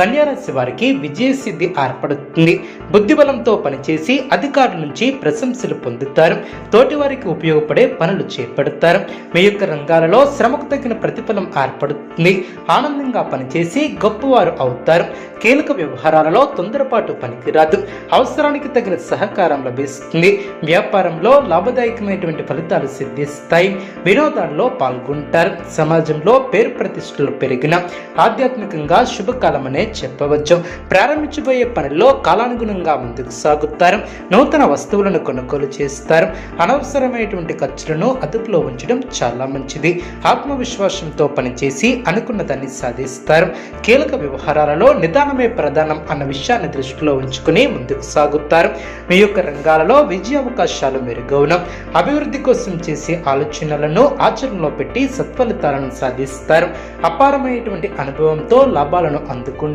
కన్యారాశి వారికి విజయసిద్ధి ఏర్పడుతుంది. బుద్ధిబలంతో పనిచేసి అధికారుల నుంచి ప్రశంసలు పొందుతారు. తోటి వారికి ఉపయోగపడే పనులు చేపడతారు. మీ యొక్క రంగాలలో శ్రమకు తగిన ప్రతిఫలం ఏర్పడుతుంది. ఆనందంగా పనిచేసి గొప్పవారు అవుతారు. కీలక వ్యవహారాలలో తొందరపాటు పనికిరాదు. అవసరానికి తగిన సహకారం లభిస్తుంది. వ్యాపారంలో లాభదాయకమైనటువంటి ఫలితాలు సిద్ధిస్తాయి. వినోదాల్లో పాల్గొంటారు. సమాజంలో పేరు ప్రతిష్టలు పెరిగిన ఆధ్యాత్మికంగా శుభకాలమనే చెప్పవచ్చు ప్రారంభించబోయే పనిలో కాలానుగుణంగా ముందుకు సాగుతారు. నూతన వస్తువులను కొనుగోలు చేస్తారు. అనవసరమైనటువంటి ఖర్చులను అదుపులో ఉంచడం చాలా మంచిది. ఆత్మవిశ్వాసంతో పనిచేసి అనుకున్న దాన్ని సాధిస్తారు. కీలక వ్యవహారాలలో నిదానమే ప్రధానం అన్న విషయాన్ని దృష్టిలో ఉంచుకుని ముందుకు సాగుతారు. మీ యొక్క రంగాలలో విజయ అవకాశాలు మెరుగవున. అభివృద్ధి కోసం చేసే ఆలోచనలను ఆచరణలో పెట్టి సత్ఫలితాలను సాధిస్తారు. అపారమైనటువంటి అనుభవంతో లాభాలను అందుకుంటారు.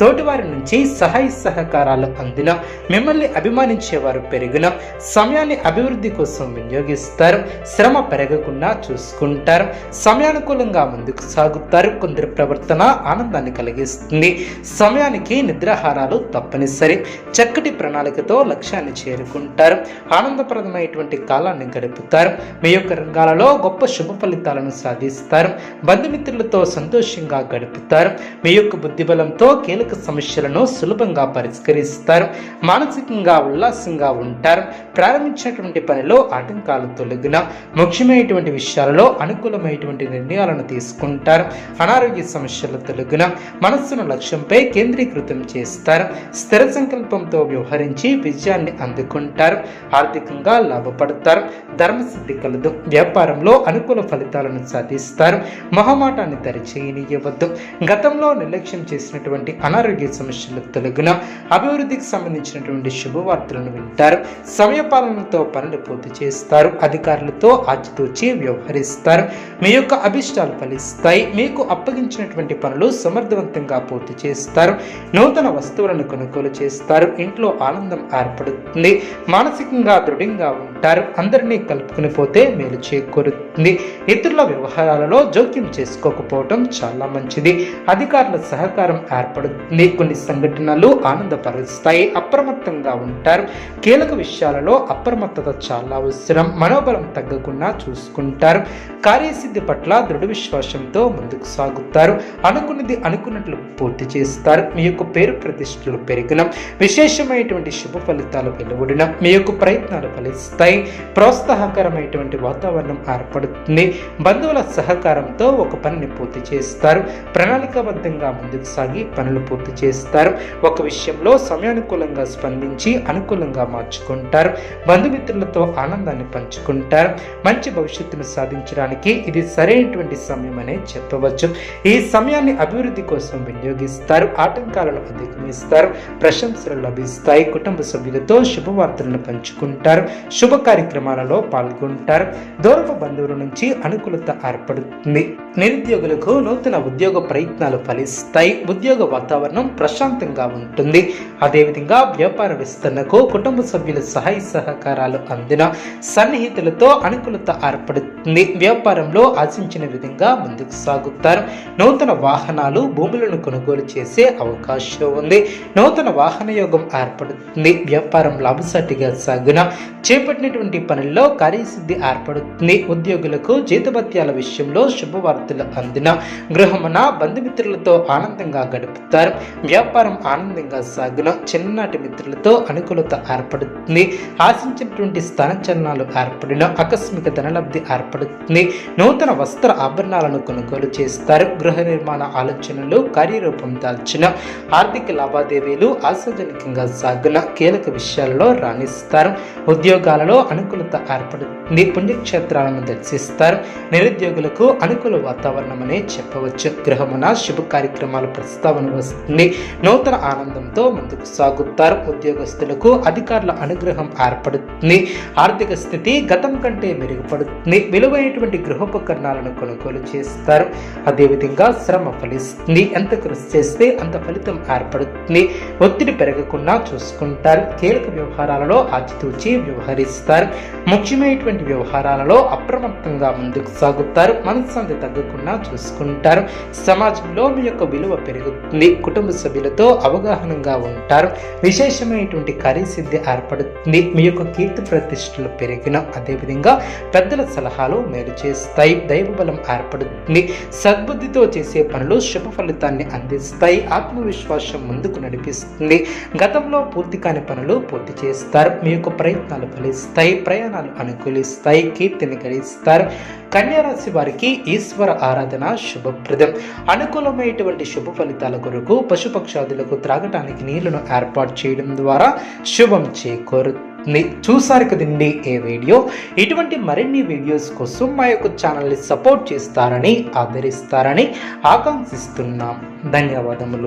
తోటివారి నుంచి సహాయ సహకారాలు అందిన మిమ్మల్ని అభిమానించేవారు పెరిగిన సమయాన్ని అభివృద్ధి కోసం వినియోగిస్తారు. శ్రమ పెరగకుండా చూసుకుంటారు. సమయానుకూలంగా ముందుకు సాగుతారు. కొందరి ప్రవర్తన ఆనందాన్ని కలిగిస్తుంది. సమయానికి నిద్రాహారాలు తప్పనిసరి. చక్కటి ప్రణాళికతో లక్ష్యాన్ని చేరుకుంటారు. ఆనందప్రదమైనటువంటి కాలాన్ని గడుపుతారు. మీ యొక్క రంగాలలో గొప్ప శుభ ఫలితాలను సాధిస్తారు. బంధుమిత్రులతో సంతోషంగా గడుపుతారు. మీ యొక్క బుద్ధిబలంతో కీలక సమస్యలను సులభంగా పరిష్కరిస్తారు మానసికంగా ఉల్లాసంగా ఉంటారు. ప్రారంభించినటువంటి పనిలో ఆటంకాలు తొలగిన ముఖ్యమైనటువంటి విషయాలలో అనుకూలమైనటువంటి నిర్ణయాలను తీసుకుంటారు. అనారోగ్య సమస్యలు తొలగిన మనస్సును లక్ష్యంపై కేంద్రీకృతం చేస్తారు. స్థిర సంకల్పంతో వ్యవహరించి విజయాన్ని అందుకుంటారు. ఆర్థికంగా లాభపడతారు. ధర్మసిద్ధి కలదు. వ్యాపారంలో అనుకూల ఫలితాలను సాధిస్తారు. మొహమాటాన్ని దరిచేయనీయవద్దు గతంలో నిర్లక్ష్యం చేసినటువంటి అనారోగ్య సమస్యలు తొలగిన అభివృద్ధికి సంబంధించినటువంటి శుభవార్తలను వింటారు. సమయపాలనతో పనులు పూర్తి చేస్తారు. అధికారులతో ఆచితూచి వ్యవహరిస్తారు. మీ యొక్క అభిష్టాలు ఫలిస్తాయి. మీకు అప్పగించినటువంటి పనులు సమర్థవంతంగా పూర్తి చేస్తారు. నూతన వస్తువులను కొనుగోలు చేస్తారు. ఇంట్లో ఆనందం ఏర్పడుతుంది. మానసికంగా దృఢంగా ఉంటుంది ఉంటారు. అందరినీ కలుపుకుని పోతే మేలు చేకూరుతుంది. ఇతరుల వ్యవహారాలలో జోక్యం చేసుకోకపోవటం చాలా మంచిది. అధికారుల సహకారం ఏర్పడుతుంది. కొన్ని సంఘటనలు ఆనందపరుస్తాయి. అప్రమత్తంగా ఉంటారు. కీలక విషయాలలో అప్రమత్తత చాలా అవసరం. మనోబలం తగ్గకుండా చూసుకుంటారు. కార్యసిద్ధి పట్ల దృఢ విశ్వాసంతో ముందుకు సాగుతారు. అనుకున్నది అనుకున్నట్లు పూర్తి చేస్తారు. మీ యొక్క పేరు ప్రతిష్టలు పెరిగిన విశేషమైనటువంటి శుభ ఫలితాలు వెలువడిన మీ యొక్క ప్రయత్నాలు ఫలిస్తాయి. ప్రోత్సాహకరమైనటువంటి వాతావరణం ఏర్పడుతుంది. బంధువుల సహకారంతో ఒక పనిని పూర్తి చేస్తారు. ప్రణాళికాబద్ధంగా ముందుకు సాగి పనులు పూర్తి చేస్తారు. ఒక విషయంలో సమయానుకూలంగా స్పందించి అనుకూలంగా మార్చుకుంటారు. బంధుమిత్రులతో ఆనందాన్ని పంచుకుంటారు. మంచి భవిష్యత్తును సాధించడానికి ఇది సరైనటువంటి సమయం అనే చెప్పవచ్చు. ఈ సమయాన్ని అభివృద్ధి కోసం వినియోగిస్తారు. ఆటంకాలను అధిగమిస్తారు. ప్రశంసలు లభిస్తాయి. కుటుంబ సభ్యులతో శుభవార్తలను పంచుకుంటారు. శుభ కార్యక్రమాలలో పాల్గొంటారు. దూరపు బంధువుల నుంచి అనుకూలత ఏర్పడుతుంది. నిరుద్యోగులకు నూతన ఉద్యోగ ప్రయత్నాలు ఫలిస్తాయి. ఉద్యోగ వాతావరణం ప్రశాంతంగా ఉంటుంది. అదేవిధంగా వ్యాపార విస్తరణకు కుటుంబ సభ్యుల సహాయ సహకారాలు అందిన సన్నిహితులతో అనుకూలత ఏర్పడుతుంది. వ్యాపారంలో ఆశించిన విధంగా ముందుకు సాగుతారు. నూతన వాహనాలు భూములను కొనుగోలు చేసే అవకాశం ఉంది. నూతన వాహన యోగం ఏర్పడుతుంది. వ్యాపారం లాభసాటిగా సాగున చేపట్టినటువంటి పనుల్లో కార్యసిద్ధి ఏర్పడుతుంది. ఉద్యోగులకు జీతభత్యాల విషయంలో శుభవార్తలు అందిన గృహమున బంధుమిత్రులతో ఆనందంగా గడుపుతారు. వ్యాపారం ఆనందంగా సాగున. చిన్ననాటి మిత్రులతో అనుకూలత ఏర్పడుతుంది. ఆశించినటువంటి స్థానచలనాలు ఏర్పడిన. ఆకస్మిక ధనలబ్ధి ఏర్పడుతుంది. నూతన వస్త్ర ఆభరణాలను కొనుగోలు చేస్తారు. గృహ నిర్మాణ ఆలోచనలు కార్యరూపం దాల్చిన ఆర్థిక లావాదేవీలు ఆశాజనకంగా సాగున. కీలక విషయాలలో రాణిస్తారు. ఉద్యోగాలలో అనుకూలత ఏర్పడుతుంది పుణ్యక్షేత్రాలను దర్శిస్తారు నిరుద్యోగులకు అనుకూల వాతావరణం అనే చెప్పవచ్చు. గృహమున శుభ కార్యక్రమాల ప్రస్తావన వస్తుంది. నూతన ఆనందంతో ముందుకు సాగుతారు. ఉద్యోగస్తులకు అధికారుల అనుగ్రహం ఏర్పడుతుంది. ఆర్థిక స్థితి గతం కంటే మెరుగుపడుతుంది. విలువైనటువంటి గృహోపకరణాలను కొనుగోలు చేస్తారు. అదేవిధంగా శ్రమ ఫలిస్తుంది. ఎంత కృషి చేస్తే అంత ఫలితం ఏర్పడుతుంది. ఒత్తిడి పెరగకుండా చూసుకుంటారు. కీలక వ్యవహారాలలో ఆచితూచి వ్యవహరిస్తారు. ముఖ్యమైనటువంటి వ్యవహారాలలో అప్రమత్తంగా ముందుకు సాగుతారు. మనశ్శాంతి తగ్గకుండా చూసుకుంటారు. సమాజంలో మీ యొక్క విలువ పెరుగుతుంది. కుటుంబ సభ్యులతో అవగాహనగా ఉంటారు. విశేషమైనటువంటి కార్యసిద్ధి ఏర్పడుతుంది. మీ యొక్క కీర్తి ప్రతిష్టలు పెరిగిన అదేవిధంగా పెద్దల సలహాలు మేలు చేస్తాయి. దైవబలం ఏర్పడుతుంది. సద్బుద్ధితో చేసే పనులు శుభ ఫలితాన్ని అందిస్తాయి. ఆత్మవిశ్వాసం ముందుకు నడిపిస్తుంది. గతంలో పూర్తి కాని పనులు పూర్తి చేస్తారు. మీ యొక్క ప్రయత్నాలు ఫలిస్తాయి ప్రయాణాలు అనుకూలిస్తాయి కీర్తిని గడిస్తారు. కన్యారాశి వారికి ఈశ్వర ఆరాధన శుభప్రదం. అనుకూలమైనటువంటి శుభ ఫలితాల కొరకు పశుపక్షాదులకు త్రాగటానికి నీళ్ళను ఏర్పాటు చేయడం ద్వారా శుభం చేకూరు చూసారు కదండి ఏ వీడియో? ఇటువంటి మరిన్ని వీడియోస్ కోసం మా యొక్క ఛానల్ని సపోర్ట్ చేస్తారని ఆదరిస్తారని ఆకాంక్షిస్తున్నాం. ధన్యవాదములు.